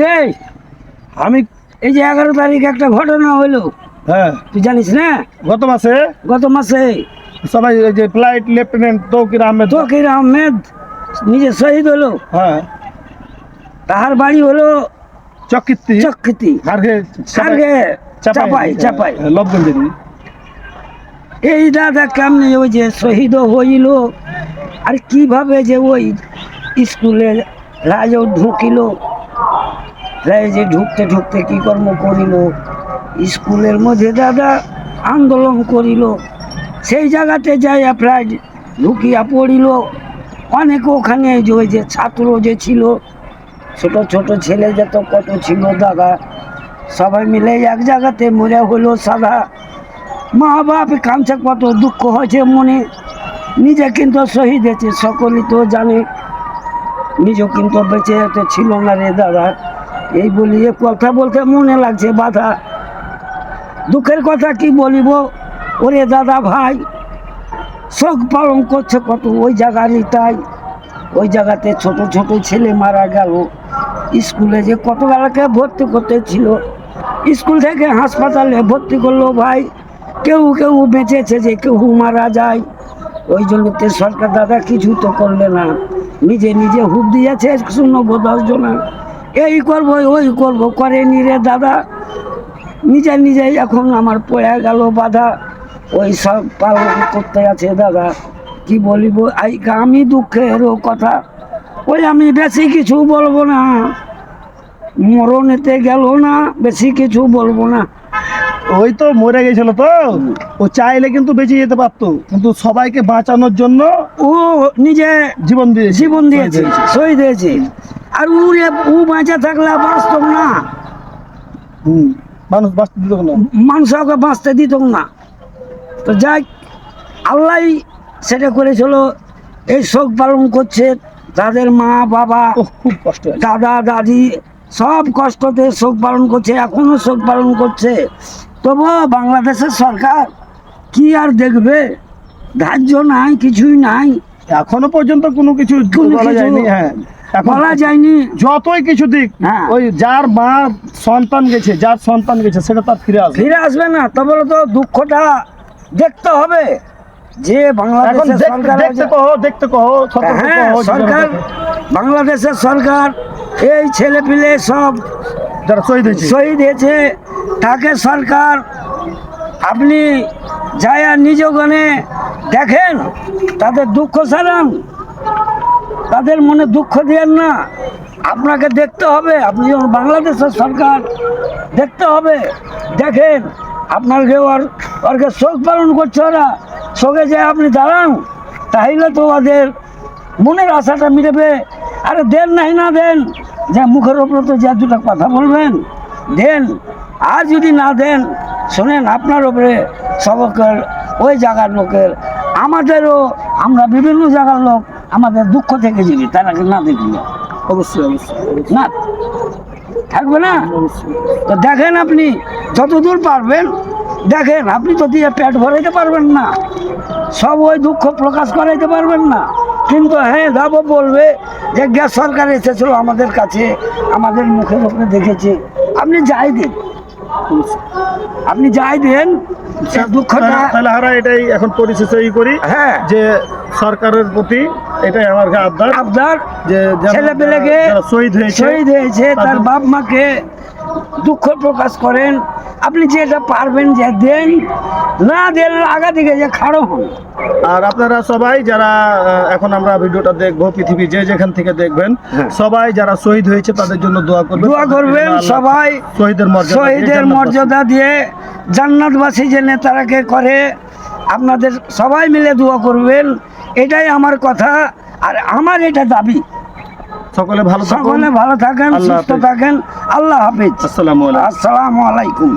রে আমি এই যে এগারো তারিখ একটা ঘটনা হলো হ্যাঁ। তুই জানিস না? গত মাসে? গত মাসে। সবাই ওই যে ফ্লাইট লেফটেন্যান্ট তৌকির আহমেদ। তকির আহমেদ নিজে শহীদ হলো। হ্যাঁ। তাহার বাড়ি হলো চকৃতি চকৃতি খারগে সারগে চাপাই। চাপাই লবগঞ্জেরি এই দাদা কেমনি ওই যে শহীদ হইল? আর কীভাবে যে ওই স্কুলে রাজও ঢুকিল? রাজে ঢুকতে ঢুকতে কি কর্ম করিল? স্কুলের মধ্যে দাদা আন্দোলন করিল। সেই জায়গাতে যাইয়া প্রায় ঢুকিয়া পড়িল। অনেক ওখানে যে ওই যে ছাত্র যে ছিল, ছোট ছোট ছেলে যত কত ছিল দাদা, সবাই মিলে এক জায়গাতে মরে হলো সাদা। মা বাপ কাঁদছে কত দুঃখ হয়েছে মনে। নিজে কিন্তু শহীদ হয়েছে, সকলেই তো জানে। নিজে কিন্তু বেঁচে ছিল না রে দাদা। এই বলি এ কথা বলতে মনে লাগছে বাধা। দুঃখের কথা কি বলিব? ওরে দাদা ভাই, শোক পালন করছে কত ওই জায়গারই তাই। ওই জায়গাতে ছোট ছোট ছেলে মারা গেল। স্কুলে যে কত বেলাকে ভর্তি করতে ছিল। স্কুল থেকে হাসপাতালে ভর্তি করল ভাই। কেউ কেউ বেঁচেছে যে কেউ মারা যায়। ওই জন্য তো সরকার দাদা কিছু তো করলে না। নিজে নিজে হুপ দিয়েছে শূন্য দশ জনা। এই করব ওই করব করেনি রে দাদা। নিজে নিজে এখন আমার পড়ে গেল বাধা। ওই সব পালন করতে আছে দাদা। কি বলিব এই আমি দুঃখেরও কথা। ওই আমি বেশি কিছু বলব না। মরণেতে গেল না বেশি কিছু বলব না। ওই তো মরে গেছিল তো। ও চাইলে কিন্তু বেঁচে যেতে পারতো। কিন্তু সবাইকে বাঁচানোর জন্য ও নিজে জীবন দিয়েছে। জীবন দিয়েছে শহীদ হয়েছে। আর ও ও বাঁচা থাকলে বাঁচত না। হুম মানুষ বাঁচতে দিত না। মানুষ ওকে বাঁচতে দিত না। তো যাই আল্লাহ সেটা করেছিল এই শোক পালন করছে তাদের মা বাবা খুব কষ্ট দাদা দাদি সব কষ্টতে শোক পালন করছে এখনও শোক পালন করছে। তবুও বাংলাদেশের সরকার কি আর দেখবে? ধার্য নাই কিছুই নাই। এখনও পর্যন্ত কোনো কিছু বলা যায়নি হ্যাঁ। বলা যায়নি। যতই কিছু দিক হ্যাঁ। ওই যার মা সন্তান গেছে যার সন্তান গেছে সেটা তার ফিরে আসবে। ফিরে আসবে না তবে তো দুঃখটা দেখতে হবে। যে এখন বাংলাদেশের সরকার দেখতে কহ দেখতে কহ হ্যাঁ সরকার বাংলাদেশের সরকার এই ছেলে পিলে সব যারা শহীদ হয়েছে। শহীদ হয়েছে তাকে সরকার আপনি যায়া নিজ দেখেন তাদের দুঃখ সারান। তাদের মনে দুঃখ দিয়েন না। আপনাকে দেখতে হবে, আপনি যখন বাংলাদেশের সরকার, দেখতে হবে। দেখেন আপনাকে ওর, ওরকে শোক পালন করছে ওরা, শোকে যে আপনি দাঁড়ান, তাহলে তো ওদের মনের আশাটা মিটবে। আরে দেন নাই না দেন, যে মুখের ওপর তো যে দুটো কথা বলবেন, দেন। আর যদি না দেন, শোনেন, আপনার ওপরে সবকের, ওই জায়গার লোকের, আমাদেরও, আমরা বিভিন্ন জায়গার লোক আমাদের দুঃখ থেকে যাবি তারা না দেখলে অবশ্যই অবশ্যই না? থাকবে না? অবশ্যই। তো দেখেন আপনি যতদূর পারবেন দেখেন আপনি তো দিয়ে পেট ভরাইতে পারবেন না। সব ওই দুঃখ প্রকাশ করাইতে পারবেন না। কিন্তু হ্যাঁ যাব বলবে যে গ্যাস সরকার এসেছিল আমাদের কাছে আমাদের মুখের উপরে দেখেছে। আপনি যাই দিন। আপনি যাই দেন দুঃখটা তাহলে- তাহলে আমরা এটাই এখন পরিশেষে ই করি হ্যাঁ। যে সরকারের প্রতি এটাই আমার কাছে আবদার। আপনার যে যেন ছেলে পেলেকে শহীদ হয়েছে শহীদ হয়েছে তার বাপ মাকে দুঃখ প্রকাশ করেন। আপনি যেটা পারবেন যে দেন। না দেন আগা দিকে যে খাড়ো হন। আর আপনারা সবাই যারা এখন আমরা ভিডিওটা দেখব পৃথিবী যে যেখান থেকে দেখবেন হ্যাঁ। সবাই যারা শহীদ হয়েছে তাদের জন্য দোয়া করবেন। দোয়া করবেন সবাই। শহীদের মর্যাদা শহীদের মর্যাদা দিয়ে জান্নাতবাসী যে নেতারাকে করে আপনাদের সবাই মিলে দোয়া করবেন। এটাই আমার কথা আর আমার এটা দাবি। সকলে ভালো সকলে ভালো থাকেন সুস্থ থাকেন। আল্লাহ হাফিজ। আসসালামু আলাইকুম। আসসালামু আলাইকুম।